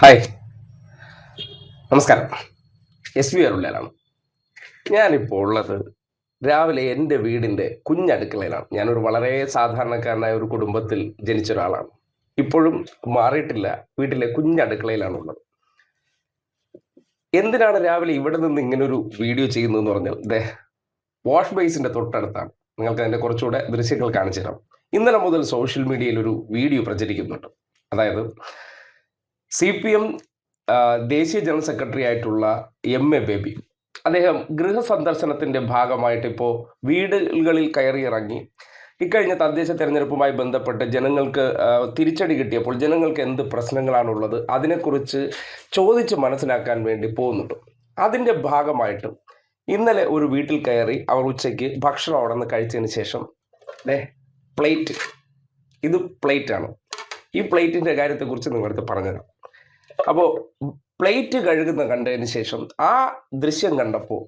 Hi. നമസ്കാരം. S V അരുള്ളലാണ് ഞാനിപ്പോൾ ഉള്ളത് രാവിലെ എന്റെ വീടിന്റെ കുഞ്ഞടുക്കളയിലാണ്. ഞാനൊരു വളരെ സാധാരണക്കാരനായ ഒരു കുടുംബത്തിൽ ജനിച്ച ഒരാളാണ് ഇപ്പോഴും മാറിയിട്ടില്ല. വീട്ടിലെ കുഞ്ഞടുക്കളയിലാണ് ഉള്ളത് എന്തിനാണ് രാവിലെ ഇവിടെ നിന്ന് ഇങ്ങനൊരു വീഡിയോ ചെയ്യുന്നത് എന്ന് പറഞ്ഞാൽ ദേ വാഷ് ബേസിന്റെ തൊട്ടടുത്താണ്. നിങ്ങൾക്ക് അതിന്റെ കുറച്ചുകൂടെ ദൃശ്യങ്ങൾ കാണിച്ചു തരാം ഇന്നലെ മുതൽ സോഷ്യൽ മീഡിയയിൽ ഒരു വീഡിയോ പ്രചരിക്കുന്നുണ്ട്. അതായത് സി പി എം ദേശീയ ജനറൽ സെക്രട്ടറി ആയിട്ടുള്ള എം എ ബേബി. അദ്ദേഹം ഗൃഹസന്ദർശനത്തിന്റെ ഭാഗമായിട്ട് ഇപ്പോൾ വീടുകളിൽ കയറിയിറങ്ങി. ഇക്കഴിഞ്ഞ തദ്ദേശ തെരഞ്ഞെടുപ്പുമായി ബന്ധപ്പെട്ട് ജനങ്ങൾക്ക് തിരിച്ചടി കിട്ടിയപ്പോൾ ജനങ്ങൾക്ക് എന്ത് പ്രശ്നങ്ങളാണുള്ളത് അതിനെക്കുറിച്ച് ചോദിച്ച് മനസ്സിലാക്കാൻ വേണ്ടി പോകുന്നുണ്ട്. അതിന്റെ ഭാഗമായിട്ട് ഇന്നലെ ഒരു വീട്ടിൽ കയറി അവർ ഉച്ചയ്ക്ക് ഭക്ഷണം അവിടെ നിന്ന് കഴിച്ചതിന് ശേഷം ദേ പ്ലേറ്റ്. ഇത് പ്ലേറ്റ് ആണ് ഈ പ്ലേറ്റിന്റെ കാര്യത്തെക്കുറിച്ച് നിങ്ങളടുത്ത് പറഞ്ഞുതരാം. അപ്പോൾ പ്ലേറ്റ് കഴുകുന്ന കണ്ടതിന് ശേഷം ആ ദൃശ്യം കണ്ടപ്പോൾ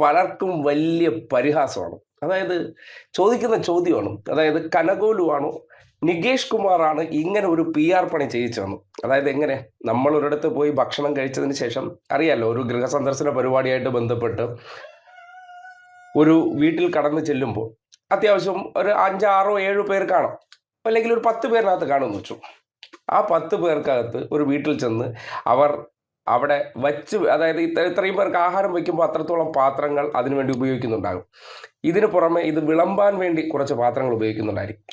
പലർക്കും വലിയ പരിഹാസമാണ്. അതായത് ചോദിക്കുന്ന ചോദ്യമാണ്. അതായത് കനകോലുവാണോ നികേഷ് കുമാറാണ് ഇങ്ങനെ ഒരു പി ആർ പണി ചെയ്യിച്ചു തന്നു അതായത് എങ്ങനെ? നമ്മൾ ഒരിടത്ത് പോയി ഭക്ഷണം കഴിച്ചതിന് ശേഷം അറിയാലോ ഒരു ഗൃഹസന്ദർശന പരിപാടിയായിട്ട് ബന്ധപ്പെട്ട് ഒരു വീട്ടിൽ കടന്നു ചെല്ലുമ്പോൾ അത്യാവശ്യം ഒരു അഞ്ചാറോ ഏഴോ പേർ കാണാം. അല്ലെങ്കിൽ ഒരു പത്ത് പേരിനകത്ത് കാണുമെന്ന് വെച്ചു. ആ പത്ത് പേർക്കകത്ത് ഒരു വീട്ടിൽ ചെന്ന് അവർ അവിടെ വച്ച് അതായത് ഇത്ര ഇത്രയും പേർക്ക് ആഹാരം വയ്ക്കുമ്പോൾ അത്രത്തോളം പാത്രങ്ങൾ അതിനുവേണ്ടി ഉപയോഗിക്കുന്നുണ്ടാകും. ഇതിന് പുറമെ ഇത് വിളമ്പാൻ വേണ്ടി കുറച്ച് പാത്രങ്ങൾ ഉപയോഗിക്കുന്നുണ്ടായിരിക്കും.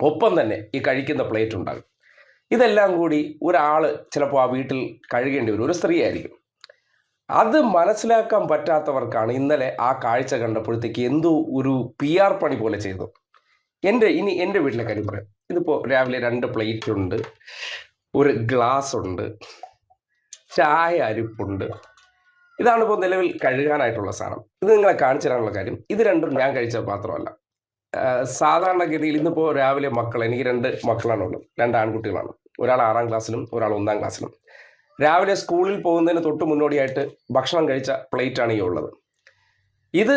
ഒപ്പം തന്നെ ഈ കഴിക്കുന്ന പ്ലേറ്റ് ഉണ്ടാകും. ഇതെല്ലാം കൂടി ഒരാൾ ചിലപ്പോൾ ആ വീട്ടിൽ കഴുകേണ്ടി വരും. ഒരു സ്ത്രീ ആയിരിക്കും അത് മനസ്സിലാക്കാൻ പറ്റാത്തവർക്കാണ് ഇന്നലെ ആ കാഴ്ച കണ്ടപ്പോഴത്തേക്ക് എന്തോ ഒരു പി ആർ പണി പോലെ ചെയ്തു. എന്റെ ഇനി എന്റെ വീട്ടിലെ കാര്യം പറയാം. ഇതിപ്പോൾ രാവിലെ രണ്ട് പ്ലേറ്റ് ഉണ്ട് ഒരു ഗ്ലാസ് ഉണ്ട് ചായ അരിപ്പുണ്ട്. ഇതാണ് ഇപ്പോൾ നിലവിൽ കഴുകാനായിട്ടുള്ള സാധനം. ഇത് നിങ്ങളെ കാണിച്ചു തരാനുള്ള കാര്യം ഇത് രണ്ടും ഞാൻ കഴിച്ച പാത്രമല്ല സാധാരണഗതിയിൽ ഇന്നിപ്പോൾ രാവിലെ മക്കൾ എനിക്ക് രണ്ട് മക്കളാണ് ഉള്ളത് രണ്ട് ആൺകുട്ടികളാണ്. ഒരാൾ ആറാം ക്ലാസ്സിലും ഒരാൾ ഒന്നാം ക്ലാസ്സിലും രാവിലെ സ്കൂളിൽ പോകുന്നതിന് തൊട്ട് മുന്നോടിയായിട്ട് ഭക്ഷണം കഴിച്ച പ്ലേറ്റാണ് ഈ ഉള്ളത്. ഇത്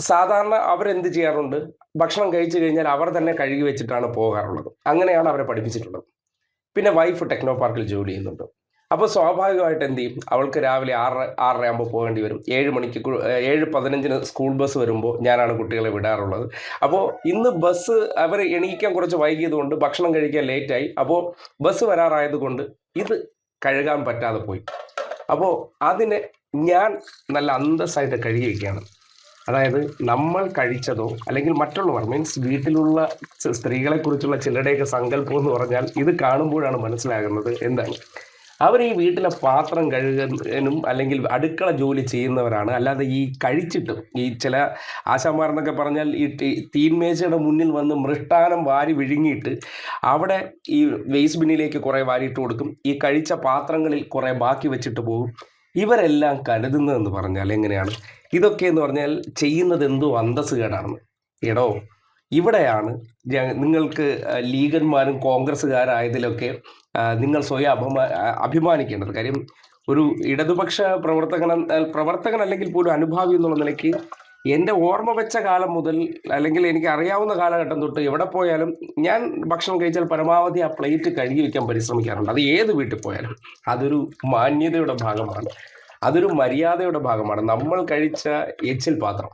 സാധാരണ അവരെന്ത് ചെയ്യാറുണ്ട്? ഭക്ഷണം കഴിച്ചു കഴിഞ്ഞാൽ അവർ തന്നെ കഴുകി വെച്ചിട്ടാണ് പോകാറുള്ളത്. അങ്ങനെയാണ് അവരെ പഠിപ്പിച്ചിട്ടുള്ളത്. പിന്നെ വൈഫ് ടെക്നോ പാർക്കിൽ ജോലി ചെയ്യുന്നുണ്ട്. അപ്പോൾ സ്വാഭാവികമായിട്ട് എന്ത് ചെയ്യും? അവൾക്ക് രാവിലെ ആറ് ആറര ആകുമ്പോൾ പോകേണ്ടി വരും. ഏഴ് മണിക്ക് ഏഴ് പതിനഞ്ചിന് സ്കൂൾ ബസ് വരുമ്പോൾ ഞാനാണ് കുട്ടികളെ വിടാറുള്ളത്. അപ്പോൾ ഇന്ന് ബസ് അവർ എണീക്കാൻ കുറച്ച് വൈകിയത് കൊണ്ട് ഭക്ഷണം കഴിക്കാൻ ലേറ്റായി അപ്പോൾ ബസ് വരാറായത് കൊണ്ട് ഇത് കഴുകാൻ പറ്റാതെ പോയി. അപ്പോൾ അതിനെ ഞാൻ നല്ല അന്തസ്സായിട്ട് കഴുകി വയ്ക്കുകയാണ് അതായത് നമ്മൾ കഴിച്ചതോ അല്ലെങ്കിൽ മറ്റുള്ളവർ മീൻസ് വീട്ടിലുള്ള സ്ത്രീകളെക്കുറിച്ചുള്ള സ്ത്രീകളെ കുറിച്ചുള്ള ചിലരുടെയൊക്കെ സങ്കല്പം എന്ന് പറഞ്ഞാൽ ഇത് കാണുമ്പോഴാണ് മനസ്സിലാകുന്നത് എന്താണ്. അവർ ഈ വീട്ടിലെ പാത്രം കഴുകാനും അല്ലെങ്കിൽ അടുക്കള ജോലി ചെയ്യുന്നവരാണ്. അല്ലാതെ ഈ കഴിച്ചിട്ട് ഈ ചില ആശാമാരെന്നൊക്കെ പറഞ്ഞാൽ ഈ തീൻമേശയുടെ മുന്നിൽ വന്ന് മൃഷ്ടാനം വാരി വിഴുങ്ങിയിട്ട് അവിടെ ഈ വേസ്റ്റ് ബിന്നിലേക്ക് കുറേ വാരിയിട്ട് കൊടുക്കും. ഈ കഴിച്ച പാത്രങ്ങളിൽ കുറേ ബാക്കി വെച്ചിട്ട് പോകും. ഇവരെല്ലാം കരുതുന്നതെന്ന് പറഞ്ഞാൽ എങ്ങനെയാണ്? ഇതൊക്കെ എന്ന് പറഞ്ഞാൽ ചെയ്യുന്നത് എന്തോ അന്തസ് കേടാണെന്ന് എടോ ഇവിടെയാണ് നിങ്ങൾക്ക് ലീഗന്മാരും കോൺഗ്രസ്സുകാരായതിലൊക്കെ നിങ്ങൾ സ്വയം അഭിമാ അഭിമാനിക്കേണ്ടത് കാര്യം ഒരു ഇടതുപക്ഷ പ്രവർത്തകൻ പ്രവർത്തകൻ അല്ലെങ്കിൽ പോലും അനുഭാവി എന്നുള്ള നിലയ്ക്ക് എന്റെ ഓർമ്മ വെച്ച കാലം മുതൽ അല്ലെങ്കിൽ എനിക്ക് അറിയാവുന്ന കാലഘട്ടം തൊട്ട് എവിടെ പോയാലും ഞാൻ ഭക്ഷണം കഴിച്ചാൽ പരമാവധി ആ പ്ലേറ്റ് കഴുകി വയ്ക്കാൻ പരിശ്രമിക്കാറുണ്ട്. അത് ഏത് വീട്ടിൽ പോയാലും. അതൊരു മാന്യതയുടെ ഭാഗമാണ്. അതൊരു മര്യാദയുടെ ഭാഗമാണ്. നമ്മൾ കഴിച്ച എച്ചിൽ പാത്രം.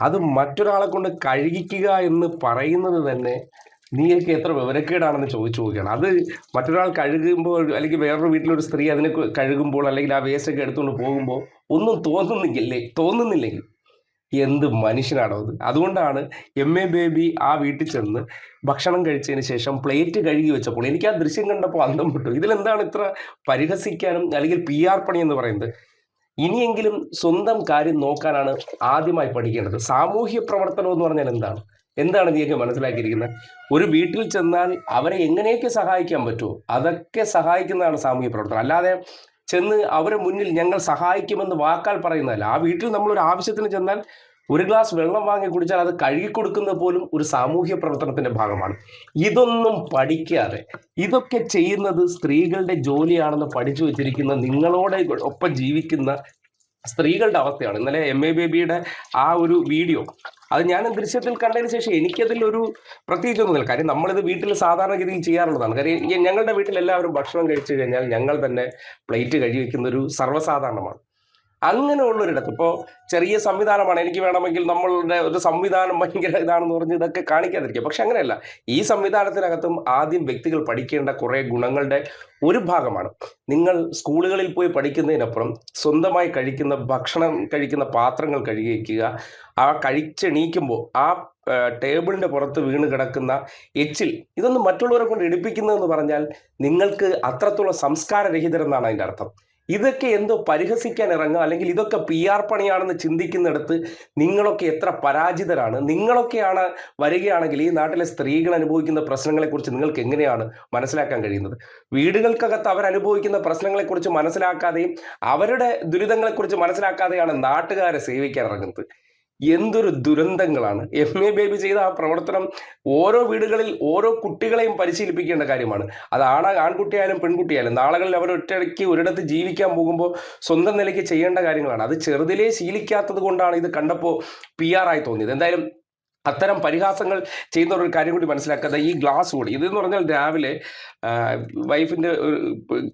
അത് മറ്റൊരാളെ കൊണ്ട് കഴുകിക്കുക എന്ന് പറയുന്നത് തന്നെ നീയൊക്കെ എത്ര വിവരക്കേടാണെന്ന് ചോദിച്ചു നോക്കുകയാണ്. അത് മറ്റൊരാൾ കഴുകുമ്പോൾ അല്ലെങ്കിൽ വേറൊരു വീട്ടിലൊരു സ്ത്രീ അതിനെ കഴുകുമ്പോൾ അല്ലെങ്കിൽ ആ വേസ്റ്റൊക്കെ എടുത്തുകൊണ്ട് പോകുമ്പോൾ ഒന്നും തോന്നുന്നില്ലേ? തോന്നുന്നില്ലെങ്കിൽ. എന്ത് മനുഷ്യനാണോ അത്. അതുകൊണ്ടാണ് എം എ ബേബി ആ വീട്ടിൽ ചെന്ന് ഭക്ഷണം കഴിച്ചതിന് ശേഷം പ്ലേറ്റ് കഴുകി വെച്ചപ്പോൾ എനിക്ക് ആ ദൃശ്യം കണ്ടപ്പോൾ അന്തം വിട്ടു. ഇതിലെന്താണ് ഇത്ര പരിഹസിക്കാനും അല്ലെങ്കിൽ പി ആർ പണി എന്ന് പറയുന്നത്? ഇനിയെങ്കിലും സ്വന്തം കാര്യം നോക്കാനാണ് ആദ്യമായി പഠിക്കേണ്ടത്. സാമൂഹ്യ പ്രവർത്തനം എന്ന് പറഞ്ഞാൽ എന്താണ്? എന്താണ് നീയൊക്കെ മനസ്സിലാക്കിയിരിക്കുന്നത്? ഒരു വീട്ടിൽ ചെന്നാൽ അവരെ എങ്ങനെയൊക്കെ സഹായിക്കാൻ പറ്റുമോ? അതൊക്കെ സഹായിക്കുന്നതാണ് സാമൂഹ്യ പ്രവർത്തനം. അല്ലാതെ ചെന്ന് അവരെ മുന്നിൽ ഞങ്ങൾ സഹായിക്കുമെന്ന് വാക്കാൽ പറയുന്നതല്ല. ആ വീട്ടിൽ നമ്മൾ ഒരു ആവശ്യത്തിന് ചെന്നാൽ ഒരു ഗ്ലാസ് വെള്ളം വാങ്ങി കുടിച്ചാൽ അത് കഴുകി കൊടുക്കുന്നത് പോലും ഒരു സാമൂഹ്യ പ്രവർത്തനത്തിന്റെ ഭാഗമാണ്. ഇതൊന്നും പഠിക്കാതെ ഇതൊക്കെ ചെയ്യുന്നത് സ്ത്രീകളുടെ ജോലിയാണെന്ന് പഠിച്ചു വെച്ചിരിക്കുന്ന നിങ്ങളോടെ ഒപ്പം ജീവിക്കുന്ന സ്ത്രീകളുടെ അവസ്ഥയാണ്. ഇന്നലെ എം എ ബേബിയുടെ ആ ഒരു വീഡിയോ അത് ഞാൻ ദൃശ്യത്തിൽ കണ്ടതിന് ശേഷം എനിക്കതിൽ ഒരു പ്രത്യേകിച്ചൊന്നുമില്ല കാര്യം നമ്മളിത് വീട്ടിൽ സാധാരണഗതിയിൽ ചെയ്യാറുള്ളതാണ്. കാര്യം ഞങ്ങളുടെ വീട്ടിൽ എല്ലാവരും ഭക്ഷണം കഴിച്ചു കഴിഞ്ഞാൽ ഞങ്ങൾ തന്നെ പ്ലേറ്റ് കഴുകി ഒരു സർവസാധാരണമാണ്. അങ്ങനെയുള്ളൊരിടത്ത്. ഇപ്പോൾ ചെറിയ സംവിധാനമാണ് എനിക്ക് വേണമെങ്കിൽ നമ്മളുടെ ഒരു സംവിധാനം ഭയങ്കര ഇതാണെന്ന് പറഞ്ഞ് ഇതൊക്കെ കാണിക്കാതിരിക്കുക. പക്ഷെ അങ്ങനെയല്ല. ഈ സംവിധാനത്തിനകത്തും ആദ്യം വ്യക്തികൾ പഠിക്കേണ്ട കുറേ ഗുണങ്ങളുടെ ഒരു ഭാഗമാണ്. നിങ്ങൾ സ്കൂളുകളിൽ പോയി പഠിക്കുന്നതിനപ്പുറം സ്വന്തമായി കഴിക്കുന്ന ഭക്ഷണം കഴിക്കുന്ന പാത്രങ്ങൾ കഴുകിക്കുക ആ ആ കഴിച്ചെണീക്കുമ്പോൾ ആ ടേബിളിന്റെ പുറത്ത് വീണ് കിടക്കുന്ന എച്ചിൽ ഇതൊന്നും മറ്റുള്ളവരെ കൊണ്ട് എടുപ്പിക്കുന്നതെന്ന് പറഞ്ഞാൽ നിങ്ങൾക്ക് അത്രത്തോളം സംസ്കാരരഹിതരെന്നാണ് അതിന്റെ അർത്ഥം. ഇതൊക്കെ എന്തോ പരിഹസിക്കാൻ ഇറങ്ങുക അല്ലെങ്കിൽ ഇതൊക്കെ പി ആർ പണിയാണെന്ന് ചിന്തിക്കുന്നിടത്ത് നിങ്ങളൊക്കെ എത്ര പരാജിതരാണ്. നിങ്ങളൊക്കെയാണ് വരികയാണെങ്കിൽ ഈ നാട്ടിലെ സ്ത്രീകൾ അനുഭവിക്കുന്ന പ്രശ്നങ്ങളെക്കുറിച്ച് നിങ്ങൾക്ക് എങ്ങനെയാണ് മനസ്സിലാക്കാൻ കഴിയുന്നത്? വീടുകൾക്കകത്ത് അവരനുഭവിക്കുന്ന പ്രശ്നങ്ങളെക്കുറിച്ച് മനസ്സിലാക്കാതെയും അവരുടെ ദുരിതങ്ങളെക്കുറിച്ച് മനസ്സിലാക്കാതെയാണ് നാട്ടുകാരെ സേവിക്കാൻ ഇറങ്ങുന്നത്. എന്തൊരു ദുരന്തങ്ങളാണ്. എം എ ബേബി ചെയ്ത ആ പ്രവർത്തനം ഓരോ വീടുകളിൽ ഓരോ കുട്ടികളെയും പരിശീലിപ്പിക്കേണ്ട കാര്യമാണ്. അത് ആണ ആൺകുട്ടിയായാലും പെൺകുട്ടിയായാലും നാളുകളിൽ അവർ ഒറ്റയ്ക്ക് ഒരിടത്ത് ജീവിക്കാൻ പോകുമ്പോൾ സ്വന്തം നിലയ്ക്ക് ചെയ്യേണ്ട കാര്യങ്ങളാണ്. അത് ചെറുതിലേ ശീലിക്കാത്തത് കൊണ്ടാണ് ഇത് കണ്ടപ്പോൾ പി ആയി തോന്നിയത്. എന്തായാലും അത്തരം പരിഹാസങ്ങൾ ചെയ്യുന്ന ഒരു കാര്യം കൂടി മനസ്സിലാക്കാതെ ഈ ഗ്ലാസ് കൂടി. ഇതെന്ന് പറഞ്ഞാൽ രാവിലെ വൈഫിന്റെ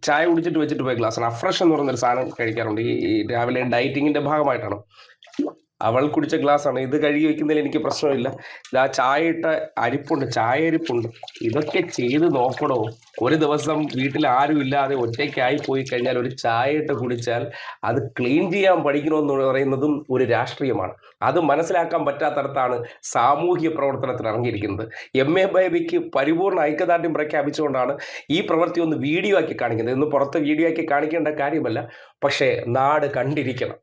ചായ കുടിച്ചിട്ട് വെച്ചിട്ട് പോയ ഗ്ലാസ്സാണ് അഫ്രഷ് എന്ന് പറയുന്നൊരു സാധനം കഴിക്കാറുണ്ട്. ഈ രാവിലെ ഡയറ്റിങ്ങിന്റെ ഭാഗമായിട്ടാണ്. അവൾ കുടിച്ച ഗ്ലാസ്സാണ്. ഇത് കഴുകി വെക്കുന്നതിൽ എനിക്ക് പ്രശ്നമില്ല. ഇത് ആ ചായ ഇട്ട അരിപ്പുണ്ട് ചായ അരിപ്പുണ്ട് ഇതൊക്കെ ചെയ്ത് നോക്കണോ? ഒരു ദിവസം വീട്ടിൽ ആരും ഇല്ലാതെ ഒറ്റയ്ക്കായി പോയി കഴിഞ്ഞാൽ ഒരു ചായ ഇട്ട് കുടിച്ചാൽ അത് ക്ലീൻ ചെയ്യാൻ പഠിക്കണമെന്ന് പറയുന്നതും ഒരു രാഷ്ട്രീയമാണ്. അത് മനസ്സിലാക്കാൻ പറ്റാത്തടത്താണ് സാമൂഹ്യ പ്രവർത്തനത്തിന് ഇറങ്ങിയിരിക്കുന്നത്. എം എ ബേബിക്ക് പരിപൂർണ ഐക്യദാർഢ്യം പ്രഖ്യാപിച്ചുകൊണ്ടാണ് ഈ പ്രവൃത്തി ഒന്ന് വീഡിയോ ആക്കി കാണിക്കുന്നത്. ഇന്ന് പുറത്ത് വീഡിയോ ആക്കി കാണിക്കേണ്ട കാര്യമല്ല. പക്ഷേ നാട് കണ്ടിരിക്കണം.